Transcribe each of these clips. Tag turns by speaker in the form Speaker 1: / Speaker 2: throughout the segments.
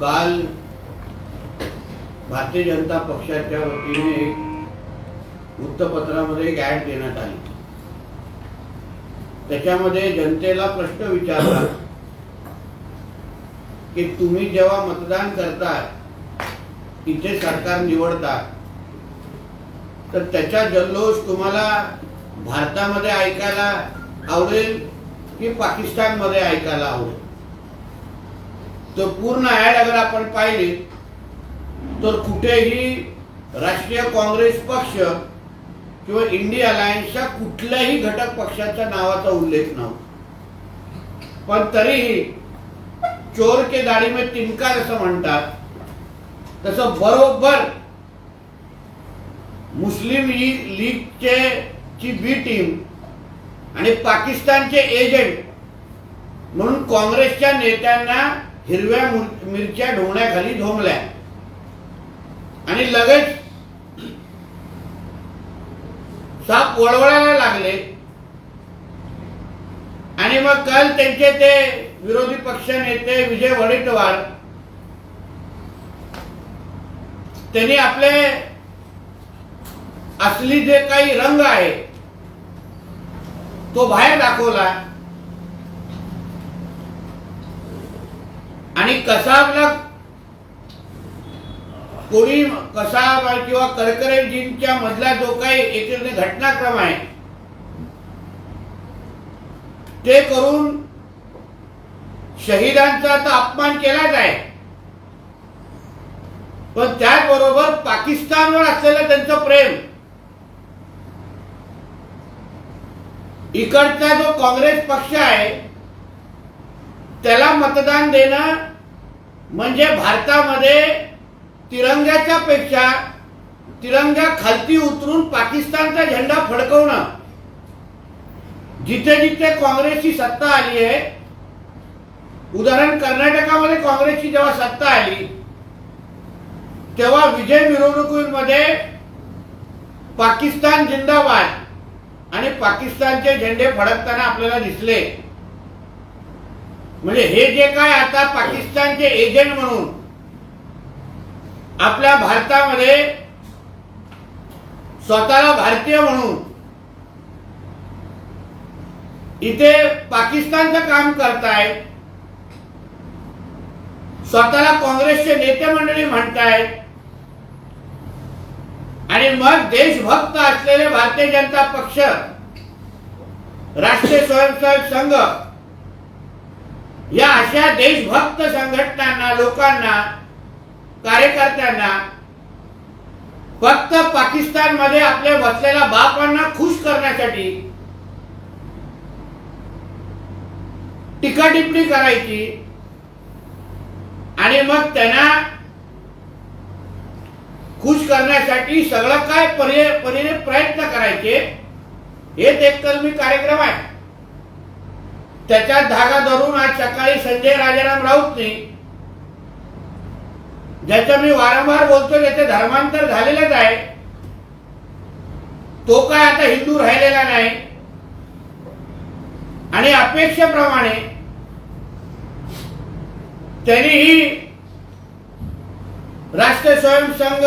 Speaker 1: काल भारतीय जनता पक्षाच्या वतीने एक वृत्तपत्रामध्ये एक ॲड देण्यात आली. त्याच्यामध्ये जनतेला प्रश्न विचारला की तुम्ही जेव्हा मतदान करता इथे सरकार निवडता तर त्याचा जल्लोष तुम्हाला भारतामध्ये ऐकायला आवडेल की पाकिस्तानमध्ये ऐकायला आवडेल? तर पूर्ण ॲड अगर आपण पाहिली तर कुठेही राष्ट्रीय काँग्रेस पक्ष किंवा इंडिया अलायन्सच्या कुठल्याही घटक पक्षाच्या नावाचा उल्लेख नव्हता. पण तरीही चोर के दाढी में तिनकार असं म्हणतात तसं बरोबर मुस्लिम लीग लीगचे ची बी टीम आणि पाकिस्तानचे एजंट म्हणून काँग्रेसच्या नेत्यांना हिरव्या मिरच्या ढोण्याखाली धोमल्या आणि लगेच साप वळवळायला लागले. आणि मग काल त्यांचे ते विरोधी पक्ष नेते विजय वडेट्टीवार त्यांनी आपले असली जे काही रंग आहे तो बाहेर दाखवला. आणि कसा आपला कोणी कसा किंवा करकरेजींच्या मधला जो काही एक घटनाक्रम आहे ते करून शहीदांचा तर अपमान केलाच आहे. पण त्याचबरोबर पाकिस्तानवर असलेलं त्यांचं प्रेम इकडचा जो काँग्रेस पक्ष आहे त्याला मतदान देणं म्हणजे भारतामध्ये तिरंग्याच्या पेक्षा तिरंगा खालती उतरून पाकिस्तानचा झेंडा फडकवणं जिथे जिथे काँग्रेसची सत्ता आली आहे उदाहरण कर्नाटकामध्ये काँग्रेसची जेव्हा सत्ता आली तेव्हा विजय मिरवणुकीमध्ये पाकिस्तान जिंदाबाद आणि पाकिस्तानचे झेंडे फडकताना आपल्याला दिसले. म्हणजे हे जे काय आता पाकिस्तानचे एजंट म्हणून आपल्या भारतामध्ये स्वतःला भारतीय म्हणून इथे पाकिस्तानचं काम करतायत स्वतःला काँग्रेसचे नेते मंडळी म्हणतायत आणि मग देशभक्त असलेले भारतीय जनता पक्ष राष्ट्रीय स्वयंसेवक संघ या अशा देशभक्त संघटनांना लोकांना कार्यकर्त्यांना फक्त पाकिस्तानमध्ये आपल्या बसलेल्या बापांना खुश करण्यासाठी टीका टिप्पणी करायची आणि मग त्यांना खुश करण्यासाठी सगळं काय पर्याय परीने प्रयत्न करायचे हेच एक कलमी कार्यक्रम आहे. त्याच्यात धागा धरून आज सकाळी संजय राजाराम राऊतने ज्याचं मी वारंवार बोलतो त्याचे धर्मांतर झालेलंच आहे तो काय आता हिंदू राहिलेला नाही. आणि अपेक्षेप्रमाणे त्यांनीही राष्ट्रीय स्वयंसंघ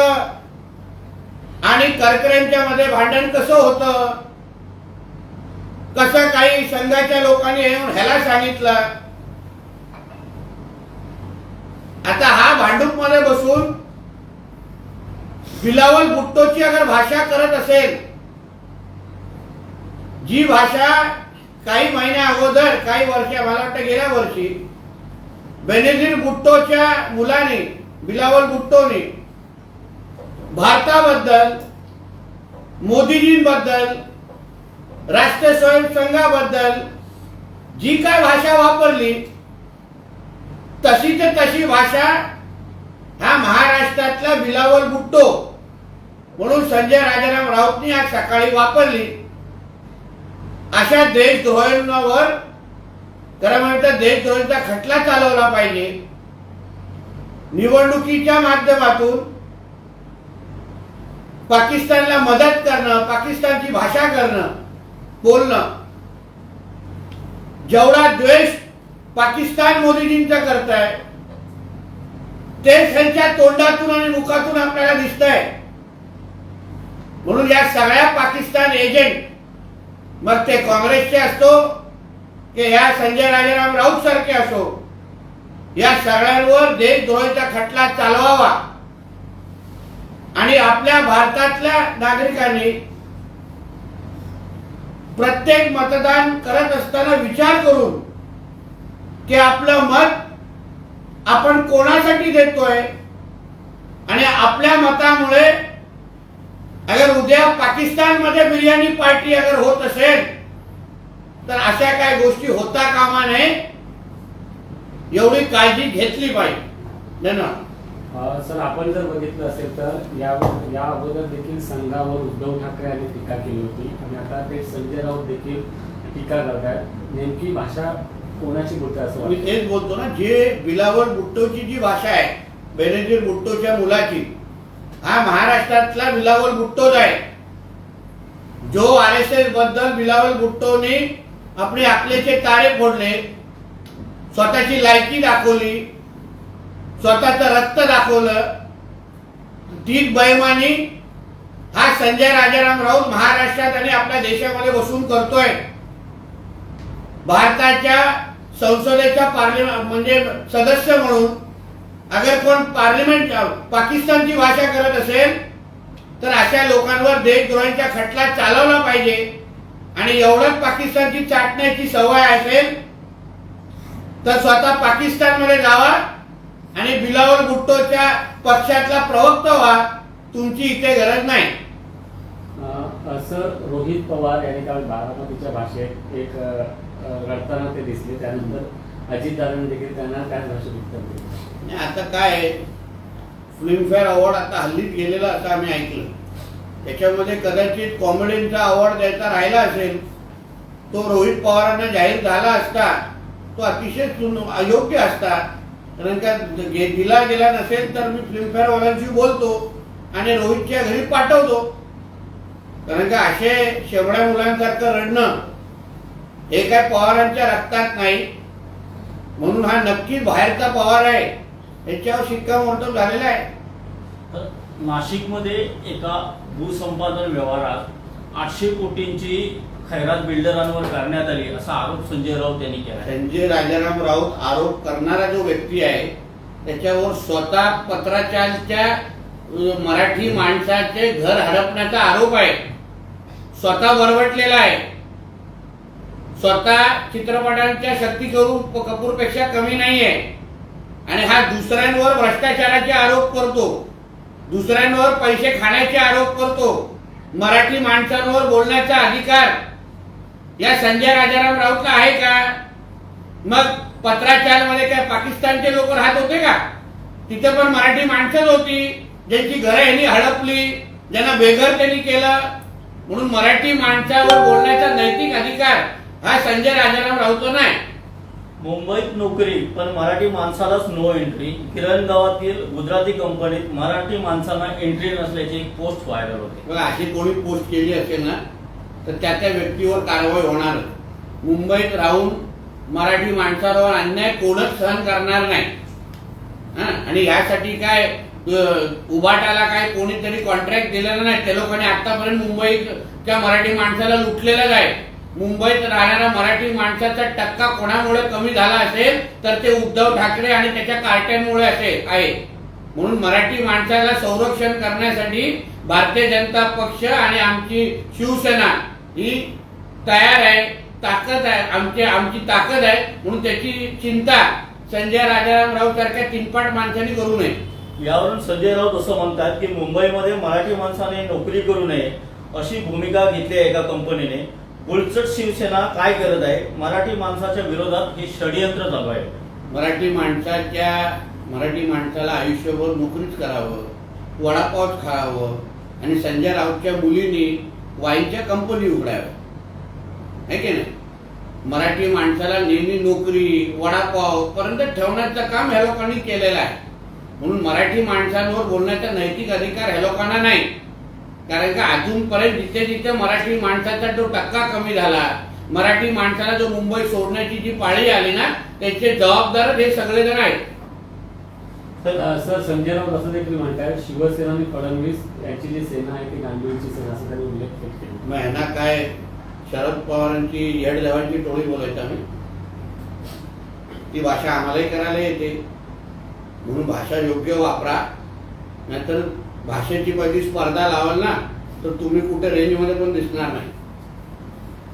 Speaker 1: आणि करकऱ्यांच्या मध्ये भांडण कसं होतं कसं काही संघाच्या लोकांनी येऊन ह्याला सांगितलं आता हा भांडूपमध्ये बसून बिलावल भुट्टोची अगर भाषा करत असेल जी भाषा काही महिन्या अगोदर काही वर्ष मला वाटतं गेल्या वर्षी बेनेझीर भुट्टोच्या मुलाने बिलावल भुट्टोने भारताबद्दल मोदीजींबद्दल राष्ट्रीय स्वयंसंघाबद्दल जी काय भाषा वापरली तशी ते तशी भाषा हा महाराष्ट्रातला बिलावल बुटतो म्हणून संजय राजाराम राऊतनी आज सकाळी वापरली. अशा देशद्रोहांवर खरं म्हणतं देशद्रोहांचा खटला चालवला पाहिजे. निवडणुकीच्या माध्यमातून पाकिस्तानला मदत करणं पाकिस्तानची भाषा करणं बोलणं. जेवढा द्वेष पाकिस्तान मोदीजींचा करताय. ते त्यांच्या तोंडातून आणि मुखातून आपल्याला दिसतंय. म्हणून या सगळ्या पाकिस्तान एजंट मग ते काँग्रेसचे असतो की ह्या संजय राजाराम राऊत सारखे असो या सगळ्यांवर देशद्रोहीचा खटला चालवावा. आणि आपल्या भारतातल्या नागरिकांनी प्रत्येक मतदान करत असताना विचार करून की आपलं मत आपण कोणासाठी देतोय आणि आपल्या मतामुळे अगर उद्या पाकिस्तानमध्ये बिर्याणी पार्टी अगर होत असेल तर अशा काय गोष्टी होता कामा नये. एवढी काळजी घेतली पाहिजे.
Speaker 2: सर आपण जर बघितलं असेल तर या या अगोदर देखील संघावर उद्धव ठाकरे यांनी टीका केली होती. आणि आता ते संजय राऊत देखील टीका करत आहेत नेमकी भाषा कोणाची बोलते असं
Speaker 1: मी तेच बोलतो ना जे बिलावल भुट्टोची जी भाषा आहे बेनजीर भुट्टोच्या मुलाची हा महाराष्ट्रातला बिलावल भुट्टोच आहे. जो आर एस एसबद्दल बिलावल भुट्टोने आपले आकलेचे तारे फोडले स्वतःची लायकी दाखवली स्वतःचं रक्त दाखवलं तीच बैमानी हा संजय राजाराम राऊत महाराष्ट्रात आणि आपल्या देशामध्ये बसून करतोय. भारताच्या संसदेच्या पार्लिमेंट म्हणजे सदस्य म्हणून अगर कोण पार्लिमेंट पाकिस्तानची भाषा करत असेल तर अशा लोकांवर देशद्रोहांचा खटला चालवला पाहिजे. आणि एवढंच पाकिस्तानची चाटण्याची सवय असेल तर स्वतः पाकिस्तानमध्ये जावा आणि बिलावल भुट्टोच्या पक्षातला प्रवक्ता व्हा. तुमची इथे गरज नाही.
Speaker 2: असं रोहित पवार यांनी काल बारामतीच्या भाषेत एक रडताना ते दिसले. त्यानंतर अजितदादांनी देखील त्यांना त्याच भाषेत उत्तर दिलं.
Speaker 1: आता काय फिल्मफेअर अवॉर्ड आता हल्लीच गेलेला असं आम्ही ऐकलं. त्याच्यामध्ये कदाचित कॉमेडीचा अवॉर्ड द्यायचा राहिला असेल तो रोहित पवारांना जाहीर झाला असता तो अतिशय अयोग्य असता. कारण का दिला गेला नसेल तर मी फिल्मफेअर वाल्यांशी बोलतो आणि रोहितच्या घरी पाठवतो. कारण का असे शेवड्या मुलांसारखं रडणं हे काय पवारांच्या रक्तात नाही. म्हणून हा नक्कीच बाहेरचा पवार आहे. याच्यावर शिक्कामोर्तब झालेला आहे.
Speaker 3: तर नाशिकमध्ये एका भूसंपादन व्यवहारात आठशे कोटींची खैरात बिल्डरांवर करण्यात आली असा आरोप संजय राऊत यांनी केला
Speaker 1: संजय राजाराम राऊत आरोप करणारा जो व्यक्ती आहे त्याच्यावर स्वतः पत्राचारच्या मराठी माणसाचे घर हडपण्याचा आरोप आहे. स्वतः बरवटलेला आहे. स्वतः चित्रपटांच्या शक्ती करून कपूरपेक्षा कमी नाही आहे आणि हा दुसऱ्यांवर भ्रष्टाचाराचे आरोप करतो. दुसऱ्यांवर पैसे खाण्याचे आरोप करतो. मराठी माणसांवर बोलण्याचा अधिकार. या संजय राजाराम राऊतला आहे का? मग पत्राचारमध्ये काय पाकिस्तानचे लोक राहत होते का? तिथे पण मराठी माणसंच होती. ज्यांची घरं यांनी हडपली ज्यांना बेघर त्यांनी केलं. म्हणून मराठी माणसावर बोलण्याचा नैतिक अधिकार हा संजय राजाराम राऊत नाही.
Speaker 3: मुंबईत नोकरी पण मराठी माणसालाच नो एंट्री किरण गावातील गुजराती कंपनीत मराठी माणसांना एंट्री नसल्याची एक पोस्ट व्हायरल होते.
Speaker 1: बघा अशी कोणी पोस्ट केली असेल ना तर त्या त्या व्यक्तीवर कारवाई होणार. मुंबईत राहून मराठी माणसावर अन्याय कोणच सहन करणार नाही. हा आणि यासाठी काय अ, उबाटाला काय कोणीतरी कॉन्ट्रॅक्ट दिलेलं नाही. त्या लोकांनी आतापर्यंत मुंबईच्या मराठी माणसाला लुटलेलं आहे. मुंबईत राहणाऱ्या मराठी माणसाचा टक्का कोणामुळे कमी झाला असेल तर ते उद्धव ठाकरे आणि त्याच्या कार्ट्यांमुळे असे आहे. म्हणून मराठी माणसाला संरक्षण करण्यासाठी भारतीय जनता पक्ष आणि आमची शिवसेना ही तयार आहे ताकद आहे आमची आमची ताकद आहे म्हणून त्याची चिंता संजय राजारामराव सारख्या तीनपाट माणसांनी करू नये.
Speaker 3: यावरून संजय राऊत असं म्हणतात की मुंबईमध्ये मराठी माणसाने नोकरी करू नये अशी भूमिका घेतली आहे एका कंपनीने. गुलचट शिवसेना काय करत आहे? मराठी माणसाच्या विरोधात हे षडयंत्र चालू आहे.
Speaker 1: मराठी माणसाच्या मराठी माणसाला आयुष्यभर नोकरीच करावं वडापावच खावं आणि संजय राऊतच्या मुलीने वाईनच्या कंपनी उघडाव्या. आहे की नाही? मराठी माणसाला नेहमी नोकरी वडापाव पर्यंत ठेवण्याचं काम ह्या लोकांनी केलेलं आहे. म्हणून मराठी माणसांवर बोलण्याचा नैतिक अधिकार ह्या लोकांना नाही. कारण का अजूनपर्यंत जिथे जिथे मराठी माणसाचा जो टक्का कमी झाला मराठी माणसाला जो मुंबई सोडण्याची जी पाळी आली ना त्याचे जबाबदार हे सगळेजण आहेत.
Speaker 2: सर संजय राऊत असं देखील म्हणतात शिवसेना आणि फडणवीस यांची जी सेना आहे ती गांधींची सेना असं त्यांनी उल्लेख केला.
Speaker 1: मग ह्यांना काय शरद पवारांची येड देवांची टोळी बोलायचं आम्ही? ती भाषा आम्हालाही करायला येते. म्हणून भाषा योग्य वापरा. नाहीतर भाषेची पहिली स्पर्धा लावाल ना तर तुम्ही कुठे रेंजमध्ये पण दिसणार नाही.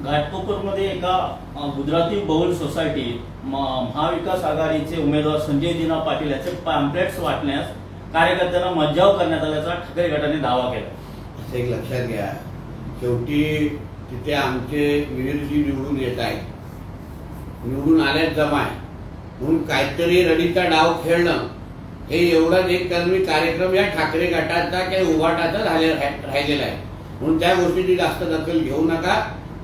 Speaker 3: घाटकोपरमध्ये एका गुजराती बहुल सोसायटीत म- महाविकास आघाडीचे उमेदवार संजय दिना पाटील याचे पॅम्पलेट्स वाटण्यास कार्यकर्त्यांना मज्जाव करण्यात आल्याचा ठाकरे गटाने दावा केला.
Speaker 1: असं एक लक्षात घ्या. शेवटी तिथे आमचे विहीरजी निवडून येत आहेत. निवडून आल्यात जमाय. म्हणून काहीतरी रडीचा डाव खेळणं हे एवढाच एक कर्मी कार्यक्रम या ठाकरे गटाचा काही उभाटाचा राहिलेला आहे. म्हणून त्या गोष्टीची जास्त दखल घेऊ नका.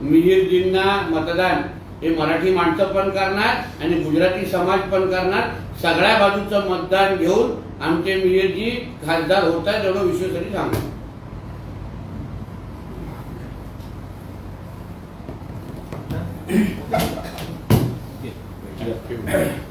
Speaker 1: मिहीरजींना मतदान हे मराठी माणसं पण करणार आणि गुजराती समाज पण करणार. सगळ्या बाजूचं मतदान घेऊन आमचे मिहीरजी खासदार होत आहेत एवढं विश्वासाने सांगतो
Speaker 3: Yeah.